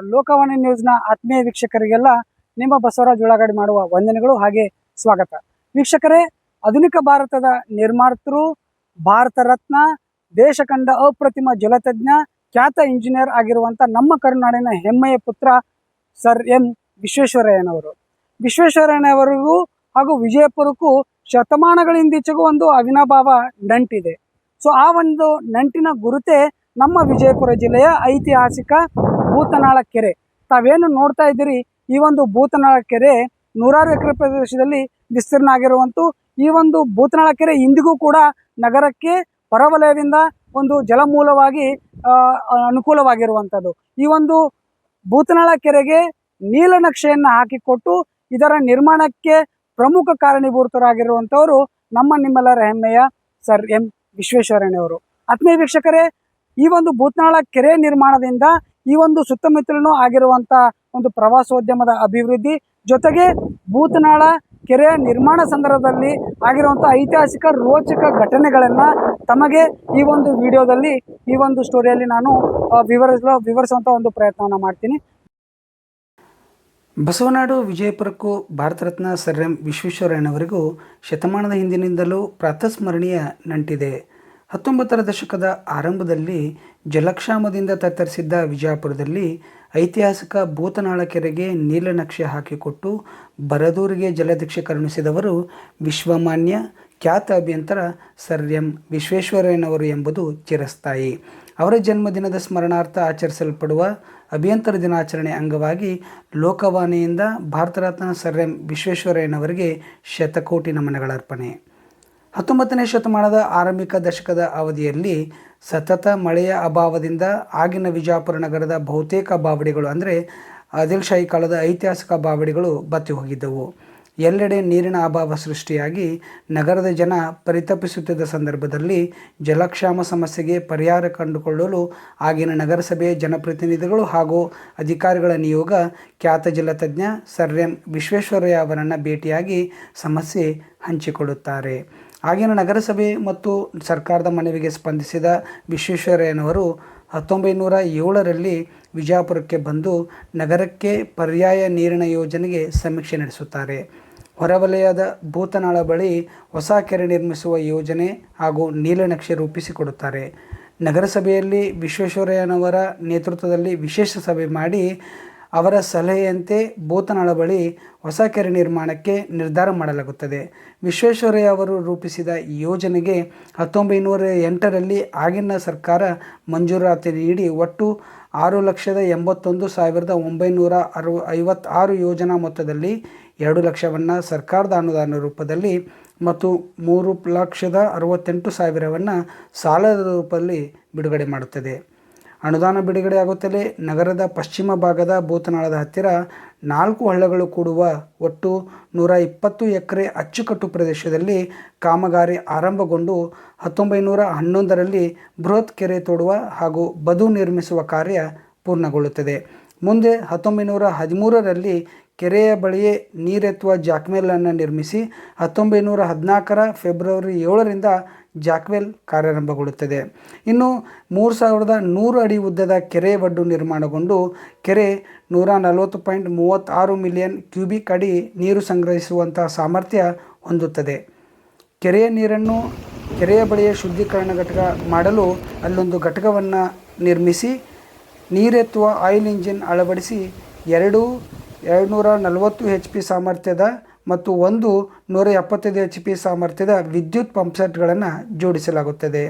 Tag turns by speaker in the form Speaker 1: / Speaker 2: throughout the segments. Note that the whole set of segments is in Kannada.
Speaker 1: ಲೋಕವಾಣಿ ನ್ಯೂಸ್ನ ಆತ್ಮೀಯ ವೀಕ್ಷಕರಿಗೆಲ್ಲ ನಿಮ್ಮ ಬಸವರಾಜ್ ಉಳ್ಳಾಗಡ್ಡಿ ಮಾಡುವ ವಂದನೆಗಳು ಹಾಗೆ ಸ್ವಾಗತ. ವೀಕ್ಷಕರೇ, ಆಧುನಿಕ ಭಾರತದ ನಿರ್ಮಾತೃ, ಭಾರತ ರತ್ನ ದೇಶ ಕಂಡ ಅಪ್ರತಿಮ ಜಲತಜ್ಞ, ಖ್ಯಾತ ಇಂಜಿನಿಯರ್ ಆಗಿರುವಂತ ನಮ್ಮ ಕರುನಾಡಿನ ಹೆಮ್ಮೆಯ ಪುತ್ರ ಸರ್ ಎಂ. ವಿಶ್ವೇಶ್ವರಯ್ಯನವರು. ವಿಶ್ವೇಶ್ವರಯ್ಯನವರಿಗೂ ಹಾಗೂ ವಿಜಯಪುರಕ್ಕೂ ಶತಮಾನಗಳಿಂದೀಚೆಗೂ ಒಂದು ಅವಿನಾಭಾವ ನಂಟಿದೆ. ಸೊ, ಆ ಒಂದು ನಂಟಿನ ಗುರುತೆ ನಮ್ಮ ವಿಜಯಪುರ ಜಿಲ್ಲೆಯ ಐತಿಹಾಸಿಕ ಭೂತನಾಳ ಕೆರೆ. ತಾವೇನು ನೋಡ್ತಾ ಇದ್ದೀರಿ? ಈ ಒಂದು ಭೂತನಾಳ ಕೆರೆ ನೂರಾರು ಎಕರೆ ಪ್ರದೇಶದಲ್ಲಿ ವಿಸ್ತೀರ್ಣ ಆಗಿರುವಂತೂ, ಈ ಒಂದು ಭೂತನಾಳ ಕೆರೆ ಇಂದಿಗೂ ಕೂಡ ನಗರಕ್ಕೆ ಹೊರವಲಯದಿಂದ ಒಂದು ಜಲಮೂಲವಾಗಿ ಅನುಕೂಲವಾಗಿರುವಂಥದ್ದು ಈ ಒಂದು ಭೂತನಾಳ ಕೆರೆಗೆ ನೀಲನಕ್ಷೆಯನ್ನು ಹಾಕಿಕೊಟ್ಟು, ಇದರ ನಿರ್ಮಾಣಕ್ಕೆ ಪ್ರಮುಖ ಕಾರಣೀಭೂತರಾಗಿರುವಂಥವರು ನಮ್ಮ ನಿಮ್ಮೆಲ್ಲರ ಹೆಮ್ಮೆಯ ಸರ್ ಎಂ. ವಿಶ್ವೇಶ್ವರಯ್ಯನವರು. ಆತ್ಮೀಯ ವೀಕ್ಷಕರೇ, ಈ ಒಂದು ಭೂತನಾಳ ಕೆರೆ ನಿರ್ಮಾಣದಿಂದ ಈ ಒಂದು ಸುತ್ತಮುತ್ತಲೂ ಆಗಿರುವಂತ ಒಂದು ಪ್ರವಾಸೋದ್ಯಮದ ಅಭಿವೃದ್ಧಿ, ಜೊತೆಗೆ ಭೂತನಾಳ ಕೆರೆಯ ನಿರ್ಮಾಣ ಸಂದರ್ಭದಲ್ಲಿ ಆಗಿರುವಂಥ ಐತಿಹಾಸಿಕ ರೋಚಕ ಘಟನೆಗಳನ್ನು ತಮಗೆ ಈ ಒಂದು ವಿಡಿಯೋದಲ್ಲಿ, ಈ ಒಂದು ಸ್ಟೋರಿಯಲ್ಲಿ ನಾನು ವಿವರಿಸಲು ವಿವರಿಸುವಂಥ ಒಂದು ಪ್ರಯತ್ನವನ್ನು ಮಾಡ್ತೀನಿ. ಬಸವನಾಡು ವಿಜಯಪುರಕ್ಕೂ ಭಾರತ ರತ್ನ ಸರ್ ಎಂ ವಿಶ್ವೇಶ್ವರಯ್ಯನವರಿಗೂ ಶತಮಾನದ ಹಿಂದಿನಿಂದಲೂ ಪ್ರಾತಸ್ಮರಣೀಯ ನಂಟಿದೆ. ಹತ್ತೊಂಬತ್ತರ ದಶಕದ ಆರಂಭದಲ್ಲಿ ಜಲಕ್ಷಾಮದಿಂದ ತತ್ತರಿಸಿದ್ದ ವಿಜಯಪುರದಲ್ಲಿ ಐತಿಹಾಸಿಕ ಭೂತನಾಳ ಕೆರೆಗೆ ನೀಲನಕ್ಷೆ ಹಾಕಿಕೊಟ್ಟು ಬರದೂರಿಗೆ ಜಲದೀಕ್ಷೆ ಕರುಣಿಸಿದವರು ವಿಶ್ವಮಾನ್ಯ, ಖ್ಯಾತ ಅಭಿಯಂತರ ಸರ್ ಎಂ ವಿಶ್ವೇಶ್ವರಯ್ಯನವರು ಎಂಬುದು ಚಿರಸ್ಥಾಯಿ. ಅವರ ಜನ್ಮದಿನದ ಸ್ಮರಣಾರ್ಥ ಆಚರಿಸಲ್ಪಡುವ ಅಭಿಯಂತರ ದಿನಾಚರಣೆ ಅಂಗವಾಗಿ ಲೋಕವಾಣಿಯಿಂದ ಭಾರತ ರತ್ನ ಸರ್ ಎಂ ವಿಶ್ವೇಶ್ವರಯ್ಯನವರಿಗೆ ಶತಕೋಟಿ ನಮನಗಳ ಅರ್ಪಣೆ. ಹತ್ತೊಂಬತ್ತನೇ ಶತಮಾನದ ಆರಂಭಿಕ ದಶಕದ ಅವಧಿಯಲ್ಲಿ ಸತತ ಮಳೆಯ ಅಭಾವದಿಂದ ಆಗಿನ ವಿಜಾಪುರ ನಗರದ ಬಹುತೇಕ ಬಾವಡಿಗಳು ಅಂದರೆ ಆದಿಲ್ಶಾಹಿ ಕಾಲದ ಐತಿಹಾಸಿಕ ಬಾವಡಿಗಳು ಬತ್ತಿ ಹೋಗಿದ್ದವು. ಎಲ್ಲೆಡೆ ನೀರಿನ ಅಭಾವ ಸೃಷ್ಟಿಯಾಗಿ ನಗರದ ಜನ ಪರಿತಪಿಸುತ್ತಿದ್ದ ಸಂದರ್ಭದಲ್ಲಿ ಜಲಕ್ಷಾಮ ಸಮಸ್ಯೆಗೆ ಪರಿಹಾರ ಕಂಡುಕೊಳ್ಳಲು ಆಗಿನ ನಗರಸಭೆ ಜನಪ್ರತಿನಿಧಿಗಳು ಹಾಗೂ ಅಧಿಕಾರಿಗಳ ನಿಯೋಗ ಖ್ಯಾತ ಜಲತಜ್ಞ ಸರ್ ಎಂ ವಿಶ್ವೇಶ್ವರಯ್ಯ ಅವರನ್ನು ಭೇಟಿಯಾಗಿ ಸಮಸ್ಯೆ ಹಂಚಿಕೊಳ್ಳುತ್ತಾರೆ. ಆಗಿನ ನಗರಸಭೆ ಮತ್ತು ಸರ್ಕಾರದ ಮನವಿಗೆ ಸ್ಪಂದಿಸಿದ ವಿಶ್ವೇಶ್ವರಯ್ಯನವರು ಹತ್ತೊಂಬೈನೂರ ಏಳರಲ್ಲಿ ವಿಜಯಪುರಕ್ಕೆ ಬಂದು ನಗರಕ್ಕೆ ಪರ್ಯಾಯ ನೀರಿನ ಯೋಜನೆಗೆ ಸಮೀಕ್ಷೆ ನಡೆಸುತ್ತಾರೆ. ಹೊರವಲಯದ ಭೂತನಾಳ ಬಳಿ ಹೊಸ ಕೆರೆ ನಿರ್ಮಿಸುವ ಯೋಜನೆ ಹಾಗೂ ನೀಲನಕ್ಷೆ ರೂಪಿಸಿಕೊಡುತ್ತಾರೆ. ನಗರಸಭೆಯಲ್ಲಿ ವಿಶ್ವೇಶ್ವರಯ್ಯನವರ ನೇತೃತ್ವದಲ್ಲಿ ವಿಶೇಷ ಸಭೆ ಮಾಡಿ ಅವರ ಸಲಹೆಯಂತೆ ಭೂತನಾಳ ಬಳಿ ಹೊಸ ಕೆರೆ ನಿರ್ಮಾಣಕ್ಕೆ ನಿರ್ಧಾರ ಮಾಡಲಾಗುತ್ತದೆ. ವಿಶ್ವೇಶ್ವರಯ್ಯ ಅವರು ರೂಪಿಸಿದ ಈ ಯೋಜನೆಗೆ ಹತ್ತೊಂಬೈನೂರ ಎಂಟರಲ್ಲಿ ಆಗಿನ ಸರ್ಕಾರ ಮಂಜೂರಾತಿ ನೀಡಿ ಒಟ್ಟು ಆರು ಲಕ್ಷದ ಎಂಬತ್ತೊಂದು ಸಾವಿರದ ಒಂಬೈನೂರ ಅರು ಐವತ್ತಾರು ಯೋಜನಾ ಮೊತ್ತದಲ್ಲಿ ಎರಡು ಲಕ್ಷವನ್ನು ಸರ್ಕಾರದ ಅನುದಾನ ರೂಪದಲ್ಲಿ ಮತ್ತು ಮೂರು ಲಕ್ಷದ ಅರವತ್ತೆಂಟು ಸಾವಿರವನ್ನು ಸಾಲದ ರೂಪದಲ್ಲಿ ಬಿಡುಗಡೆ ಮಾಡುತ್ತದೆ. ಅನುದಾನ ಬಿಡುಗಡೆಯಾಗುತ್ತಲೇ ನಗರದ ಪಶ್ಚಿಮ ಭಾಗದ ಭೂತನಾಳದ ಹತ್ತಿರ ನಾಲ್ಕು ಹಳ್ಳಗಳು ಕೂಡುವ ಒಟ್ಟು ನೂರ ಇಪ್ಪತ್ತು ಎಕರೆ ಅಚ್ಚುಕಟ್ಟು ಪ್ರದೇಶದಲ್ಲಿ ಕಾಮಗಾರಿ ಆರಂಭಗೊಂಡು ಹತ್ತೊಂಬೈನೂರ ಹನ್ನೊಂದರಲ್ಲಿ ಬೃಹತ್ ಕೆರೆ ತೋಡುವ ಹಾಗೂ ಬದು ನಿರ್ಮಿಸುವ ಕಾರ್ಯ ಪೂರ್ಣಗೊಳ್ಳುತ್ತದೆ. ಮುಂದೆ ಹತ್ತೊಂಬೈನೂರ ಹದಿಮೂರರಲ್ಲಿ ಕೆರೆಯ ಬಳಿಯೇ ನೀರೆತ್ತುವ ಜಾಕ್ಮೇಲನ್ನು ನಿರ್ಮಿಸಿ ಹತ್ತೊಂಬೈನೂರ ಹದಿನಾಲ್ಕರ ಫೆಬ್ರವರಿ ಏಳರಿಂದ ಜಾಕ್ವೆಲ್ ಕಾರ್ಯಾರಂಭಗೊಳ್ಳುತ್ತದೆ. ಇನ್ನು ಮೂರು ಸಾವಿರದ ನೂರು ಅಡಿ ಉದ್ದದ ಕೆರೆ ಒಡ್ಡು ನಿರ್ಮಾಣಗೊಂಡು ಕೆರೆ ನೂರ ನಲವತ್ತು ಪಾಯಿಂಟ್ ಮೂವತ್ತಾರು ಮಿಲಿಯನ್ ಕ್ಯೂಬಿಕ್ ಅಡಿ ನೀರು ಸಂಗ್ರಹಿಸುವಂತಹ ಸಾಮರ್ಥ್ಯ ಹೊಂದುತ್ತದೆ. ಕೆರೆಯ ನೀರನ್ನು ಕೆರೆಯ ಬಳಿಯ ಶುದ್ಧೀಕರಣ ಘಟಕ ಮಾಡಲು ಅಲ್ಲೊಂದು ಘಟಕವನ್ನು ನಿರ್ಮಿಸಿ, ನೀರೆತ್ತುವ ಆಯಿಲ್ ಇಂಜಿನ್ ಅಳವಡಿಸಿ ಎರಡು ಎರಡು ನೂರ ನಲವತ್ತು ಹೆಚ್ ಪಿ ಸಾಮರ್ಥ್ಯದ ಮತ್ತು ಒಂದು ನೂರ ಎಪ್ಪತ್ತೈದು ಎಚ್ ಪಿ ಸಾಮರ್ಥ್ಯದ ವಿದ್ಯುತ್ ಪಂಪ್ಸೆಟ್ಗಳನ್ನು ಜೋಡಿಸಲಾಗುತ್ತದೆ.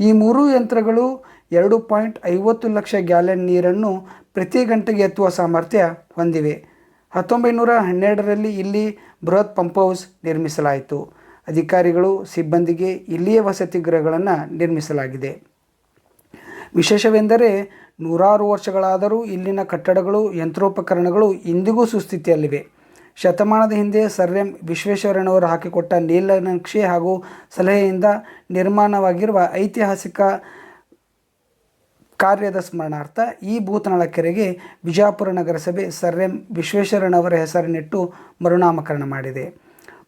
Speaker 1: ಈ ಮೂರು ಯಂತ್ರಗಳು ಎರಡು ಪಾಯಿಂಟ್ ಐವತ್ತು ಲಕ್ಷ ಗ್ಯಾಲನ್ ನೀರನ್ನು ಪ್ರತಿ ಗಂಟೆಗೆ ಎತ್ತುವ ಸಾಮರ್ಥ್ಯ ಹೊಂದಿವೆ. ಹತ್ತೊಂಬೈನೂರ ಹನ್ನೆರಡರಲ್ಲಿ ಇಲ್ಲಿ ಬೃಹತ್ ಪಂಪ್ ಹೌಸ್ ನಿರ್ಮಿಸಲಾಯಿತು. ಅಧಿಕಾರಿಗಳು, ಸಿಬ್ಬಂದಿಗೆ ಇಲ್ಲಿಯೇ ವಸತಿ ಗೃಹಗಳನ್ನು ನಿರ್ಮಿಸಲಾಗಿದೆ. ವಿಶೇಷವೆಂದರೆ ನೂರಾರು ವರ್ಷಗಳಾದರೂ ಇಲ್ಲಿನ ಕಟ್ಟಡಗಳು, ಯಂತ್ರೋಪಕರಣಗಳು ಇಂದಿಗೂ ಸುಸ್ಥಿತಿಯಲ್ಲಿವೆ. ಶತಮಾನದ ಹಿಂದೆ ಸರ್ ಎಂ ವಿಶ್ವೇಶ್ವರಯ್ಯನವರು ಹಾಕಿಕೊಟ್ಟ ನೀಲನಕ್ಷೆ ಹಾಗೂ ಸಲಹೆಯಿಂದ ನಿರ್ಮಾಣವಾಗಿರುವ ಐತಿಹಾಸಿಕ ಕಾರ್ಯದ ಸ್ಮರಣಾರ್ಥ ಈ ಭೂತನಾಳ ಕೆರೆಗೆ ವಿಜಾಪುರ ನಗರಸಭೆ ಸರ್ ಎಂ ವಿಶ್ವೇಶ್ವರಯ್ಯನವರ ಹೆಸರಿನಿಟ್ಟು ಮರುನಾಮಕರಣ ಮಾಡಿದೆ.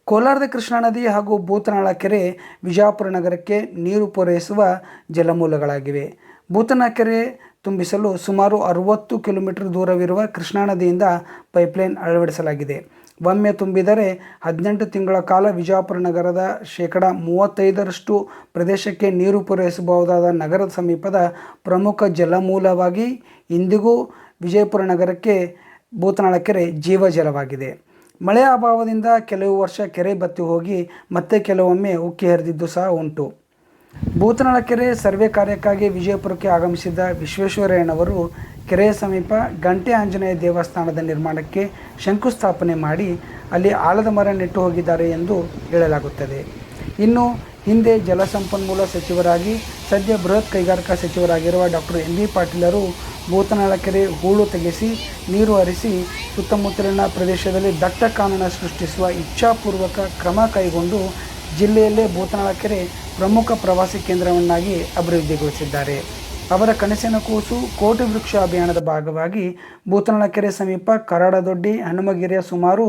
Speaker 1: ಕೋಲಾರದ ಕೃಷ್ಣಾ ನದಿ ಹಾಗೂ ಭೂತನಾಳ ಕೆರೆ ವಿಜಾಪುರ ನಗರಕ್ಕೆ ನೀರು ಪೂರೈಸುವ ಜಲಮೂಲಗಳಾಗಿವೆ. ಭೂತನಾಳ ಕೆರೆ ತುಂಬಿಸಲು ಸುಮಾರು ಅರುವತ್ತು ಕಿಲೋಮೀಟರ್ ದೂರವಿರುವ ಕೃಷ್ಣಾ ನದಿಯಿಂದ ಪೈಪ್ಲೈನ್ ಅಳವಡಿಸಲಾಗಿದೆ. ಒಮ್ಮೆ ತುಂಬಿದರೆ ಹದಿನೆಂಟು ತಿಂಗಳ ಕಾಲ ವಿಜಯಪುರ ನಗರದ ಶೇಕಡ ಮೂವತ್ತೈದರಷ್ಟು ಪ್ರದೇಶಕ್ಕೆ ನೀರು ಪೂರೈಸಬಹುದಾದ ನಗರದ ಸಮೀಪದ ಪ್ರಮುಖ ಜಲಮೂಲವಾಗಿ ಇಂದಿಗೂ ವಿಜಯಪುರ ನಗರಕ್ಕೆ ಭೂತನಾಳ ಕೆರೆ ಜೀವಜಲವಾಗಿದೆ. ಮಳೆಯ ಅಭಾವದಿಂದ ಕೆಲವು ವರ್ಷ ಕೆರೆ ಬತ್ತಿ ಹೋಗಿ ಮತ್ತೆ ಕೆಲವೊಮ್ಮೆ ಉಕ್ಕಿ ಹರಿದಿದ್ದು ಸಹ ಉಂಟು. ಭೂತನಾಳ ಕೆರೆ ಸರ್ವೆ ಕಾರ್ಯಕ್ಕಾಗಿ ವಿಜಯಪುರಕ್ಕೆ ಆಗಮಿಸಿದ್ದ ವಿಶ್ವೇಶ್ವರಯ್ಯನವರು ಕೆರೆಯ ಸಮೀಪ ಗಂಟೆ ಆಂಜನೇಯ ದೇವಸ್ಥಾನದ ನಿರ್ಮಾಣಕ್ಕೆ ಶಂಕುಸ್ಥಾಪನೆ ಮಾಡಿ ಅಲ್ಲಿ ಆಲದ ಮರ ನೆಟ್ಟು ಹೋಗಿದ್ದಾರೆ ಎಂದು ಹೇಳಲಾಗುತ್ತದೆ. ಇನ್ನು ಹಿಂದೆ ಜಲಸಂಪನ್ಮೂಲ ಸಚಿವರಾಗಿ, ಸದ್ಯ ಬೃಹತ್ ಕೈಗಾರಿಕಾ ಸಚಿವರಾಗಿರುವ ಡಾಕ್ಟರ್ ಎನ್ ಬಿ ಪಾಟೀಲರು ಭೂತನಾಳ ಕೆರೆ ಹೂಳು ತೆಗೆಸಿ, ನೀರು ಹರಿಸಿ, ಸುತ್ತಮುತ್ತಲಿನ ಪ್ರದೇಶದಲ್ಲಿ ದಟ್ಟ ಕಾನೂನ ಸೃಷ್ಟಿಸುವ ಇಚ್ಛಾಪೂರ್ವಕ ಕ್ರಮ ಕೈಗೊಂಡು ಜಿಲ್ಲೆಯಲ್ಲೇ ಭೂತನಾಳ ಕೆರೆ ಪ್ರಮುಖ ಪ್ರವಾಸಿ ಕೇಂದ್ರವನ್ನಾಗಿ ಅಭಿವೃದ್ಧಿಗೊಳಿಸಿದ್ದಾರೆ. ಅವರ ಕನಸಿನ ಕೂಸು ಕೋಟಿ ವೃಕ್ಷ ಅಭಿಯಾನದ ಭಾಗವಾಗಿ ಭೂತನಳಕೆರೆ ಸಮೀಪ ಕರಾಡದೊಡ್ಡಿ, ಹನುಮಗಿರಿಯ ಸುಮಾರು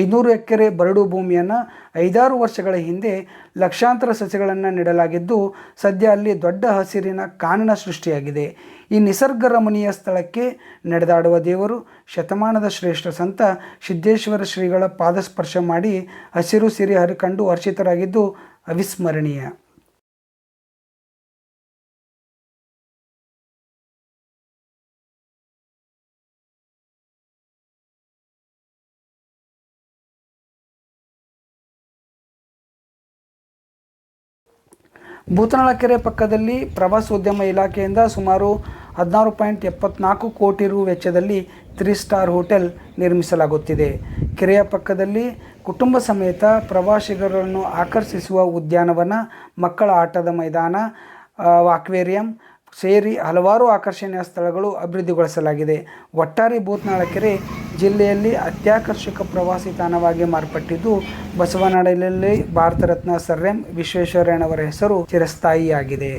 Speaker 1: ಐನೂರು ಎಕರೆ ಬರಡು ಭೂಮಿಯನ್ನು ಐದಾರು ವರ್ಷಗಳ ಹಿಂದೆ ಲಕ್ಷಾಂತರ ಸಸಿಗಳನ್ನು ನೆಡಲಾಗಿದ್ದು, ಸದ್ಯ ಅಲ್ಲಿ ದೊಡ್ಡ ಹಸಿರಿನ ಕಾನನ ಸೃಷ್ಟಿಯಾಗಿದೆ. ಈ ನಿಸರ್ಗ ರಮಣೀಯ ಸ್ಥಳಕ್ಕೆ ನಡೆದಾಡುವ ದೇವರು ಶತಮಾನದ ಶ್ರೇಷ್ಠ ಸಂತ ಸಿದ್ದೇಶ್ವರ ಶ್ರೀಗಳ ಪಾದಸ್ಪರ್ಶ ಮಾಡಿ ಹಸಿರು ಸಿರಿ ಹರಿಕಂಡು ಹರ್ಷಿತರಾಗಿದ್ದು ಅವಿಸ್ಮರಣೀಯ. ಭೂತನಾಳ ಕೆರೆ ಪಕ್ಕದಲ್ಲಿ ಪ್ರವಾಸೋದ್ಯಮ ಇಲಾಖೆಯಿಂದ ಸುಮಾರು ಹದಿನಾರು ಪಾಯಿಂಟ್ ಎಪ್ಪತ್ನಾಲ್ಕು ಕೋಟಿ ರು ವೆಚ್ಚದಲ್ಲಿ ತ್ರೀ ಸ್ಟಾರ್ ಹೋಟೆಲ್ ನಿರ್ಮಿಸಲಾಗುತ್ತಿದೆ. ಕೆರೆಯ ಪಕ್ಕದಲ್ಲಿ ಕುಟುಂಬ ಸಮೇತ ಪ್ರವಾಸಿಗರನ್ನು ಆಕರ್ಷಿಸುವ ಉದ್ಯಾನವನ, ಮಕ್ಕಳ ಆಟದ ಮೈದಾನ ಅಕ್ವೇರಿಯಂ ಸೇರಿ ಹಲವಾರು ಆಕರ್ಷಣೀಯ ಸ್ಥಳಗಳು ಅಭಿವೃದ್ಧಿಗೊಳಿಸಲಾಗಿದೆ. ಒಟ್ಟಾರೆ ಭೂತನಾಳ ಕೆರೆ ಜಿಲ್ಲೆಯಲ್ಲಿ ಅತ್ಯಾಕರ್ಷಕ ಪ್ರವಾಸಿ ತಾಣವಾಗಿ ಮಾರ್ಪಟ್ಟಿದ್ದು ಬಸವನಾಡಿನಲ್ಲಿ ಭಾರತ ರತ್ನ ಸರ್ ಎಂ ವಿಶ್ವೇಶ್ವರಯ್ಯನವರ ಹೆಸರು ಚಿರಸ್ಥಾಯಿಯಾಗಿದೆ.